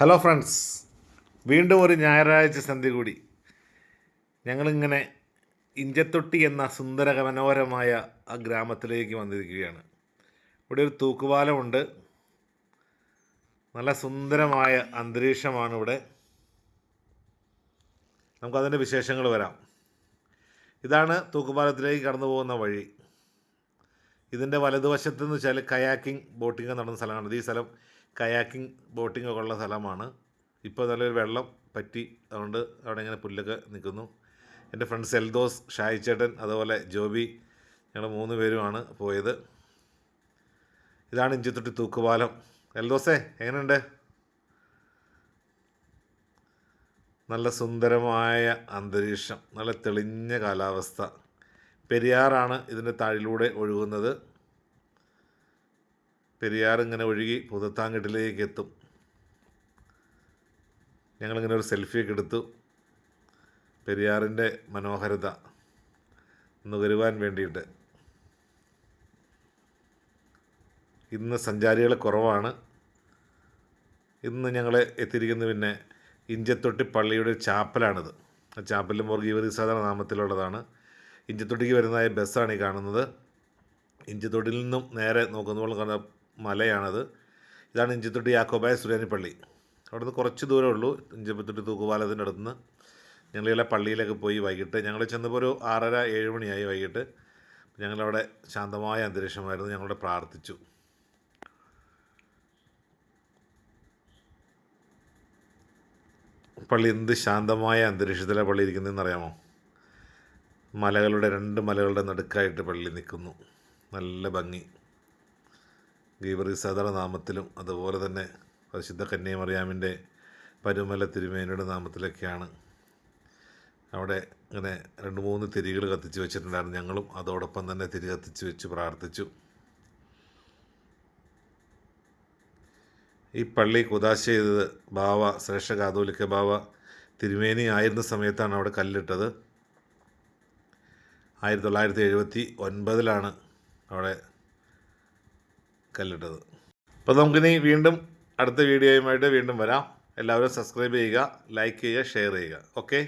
Hello friends വീണ്ടും ഒരു ഞായറാഴ്ച സന്ധ്യ കൂടി. ഞങ്ങളിങ്ങനെ ഇഞ്ചത്തൊട്ടി എന്ന സുന്ദര മനോഹരമായ ആ ഗ്രാമത്തിലേക്ക് വന്നിരിക്കുകയാണ്. ഇവിടെ ഒരു തൂക്കുപാലമുണ്ട്. നല്ല സുന്ദരമായ അന്തരീക്ഷമാണ് ഇവിടെ നമുക്കതിന്റെ വിശേഷങ്ങൾ വരാം. ഇതാണ് തൂക്കുപാലത്തിലേക്ക് കടന്നു പോകുന്ന വഴി. ഇതിന്റെ വലതുവശത്ത് എന്ന് വെച്ചാൽ കയാക്കിംഗ് ബോട്ടിംഗ് നടന്ന സ്ഥലമാണ്. ഈ സ്ഥലം കയാക്കിംഗ് ബോട്ടിംഗ് ഒക്കെ ഉള്ള സ്ഥലമാണ്. ഇപ്പോൾ നല്ലൊരു വെള്ളം പറ്റി. അതുകൊണ്ട് അവിടെ ഇങ്ങനെ പുല്ലൊക്കെ നിൽക്കുന്നു. എന്റെ ഫ്രണ്ട് സെൽദോസ് ഷായിച്ചേട്ടൻ അതുപോലെ ജോബി ഞങ്ങൾ മൂന്ന് പേരുമാണ് പോയത്. ഇതാണ് ഇഞ്ചിത്തൊട്ടി തൂക്കുപാലം. എൽദോസേ എങ്ങനെയുണ്ട്? നല്ല സുന്ദരമായ അന്തരീക്ഷം നല്ല തെളിഞ്ഞ കാലാവസ്ഥ. പെരിയാറാണ് ഇതിന്റെ താഴിലൂടെ ഒഴുകുന്നത്. പെരിയാർ ഇങ്ങനെ ഒഴുകി പുതത്താങ്കെട്ടിലേക്ക് എത്തും. ഞങ്ങളിങ്ങനെ ഒരു സെൽഫിയൊക്കെ എടുത്തു. പെരിയാറിന്റെ മനോഹരത നുകരുവാൻ വേണ്ടിയിട്ട്. ഇന്ന് സഞ്ചാരികൾ കുറവാണ്. ഇന്ന് ഞങ്ങൾ എത്തിയിരിക്കുന്നത് പിന്നെ ഇഞ്ചത്തൊട്ടി പള്ളിയുടെ ചാപ്പലാണിത്. ആ ചാപ്പലിൽ മുറുകീവരി സാധാരണ നാമത്തിലുള്ളതാണ്. ഇഞ്ചത്തൊട്ടിക്ക് വരുന്നതായ ബസ്സാണ് ഈ കാണുന്നത്. ഇഞ്ചത്തൊട്ടിയിൽ നിന്നും നേരെ നോക്കുമ്പോൾ കാണുന്ന മലയാണത്. ഇതാണ് ഇഞ്ചിത്തൊട്ടി യാക്കോബായ സുരേനിപ്പള്ളി. അവിടെ നിന്ന് കുറച്ച് ദൂരമേ ഉള്ളൂ. ഇഞ്ചത്തൊട്ടി തൂക്കുപാലത്തിന്റെ ഞങ്ങൾ ഞങ്ങളിലെ പള്ളിയിലൊക്കെ പോയി വൈകിട്ട്. ഞങ്ങൾ ചെന്നപ്പോൾ ഒരു ആറര ഏഴ് മണിയായി വൈകിട്ട്. ഞങ്ങളവിടെ ശാന്തമായ അന്തരീക്ഷമായിരുന്നു. ഞങ്ങളവിടെ പ്രാർത്ഥിച്ചു. പള്ളി എന്ത് ശാന്തമായ അന്തരീക്ഷത്തിലാണ് പള്ളി ഇരിക്കുന്നതെന്ന് അറിയാമോ മലകളുടെ രണ്ട് മലകളുടെ നടുക്കായിട്ട് പള്ളി നിൽക്കുന്നു. നല്ല ഭംഗി. സാധാരണ നാമത്തിലും അതുപോലെ തന്നെ പരിശുദ്ധ കന്യാമറിയാമിന്റെ പരുമല തിരുമേനയുടെ നാമത്തിലൊക്കെയാണ് അവിടെ ഇങ്ങനെ രണ്ട് മൂന്ന് തിരികൾ കത്തിച്ച് വെച്ചിട്ടുണ്ടായിരുന്നു. ഞങ്ങളും അതോടൊപ്പം തന്നെ തിരി കത്തിച്ച് വെച്ച് പ്രാർത്ഥിച്ചു. ഈ പള്ളി കുതാശ ചെയ്തത് ബാവ ശ്രേഷ്ഠ കാതോലിക്ക ബാവ തിരുമേനി ആയിരുന്ന സമയത്താണ് അവിടെ കല്ലിട്ടത്. ആയിരത്തി തൊള്ളായിരത്തി എഴുപത്തി ഒൻപതിലാണ് അവിടെ കല്ലിട്ടത്. അപ്പോൾ നമുക്കിനി വീണ്ടും അടുത്ത വീഡിയോയുമായിട്ട് വീണ്ടും വരാം. എല്ലാവരും സബ്സ്ക്രൈബ് ചെയ്യുക ലൈക്ക് ചെയ്യുക ഷെയർ ചെയ്യുക. ഓക്കെ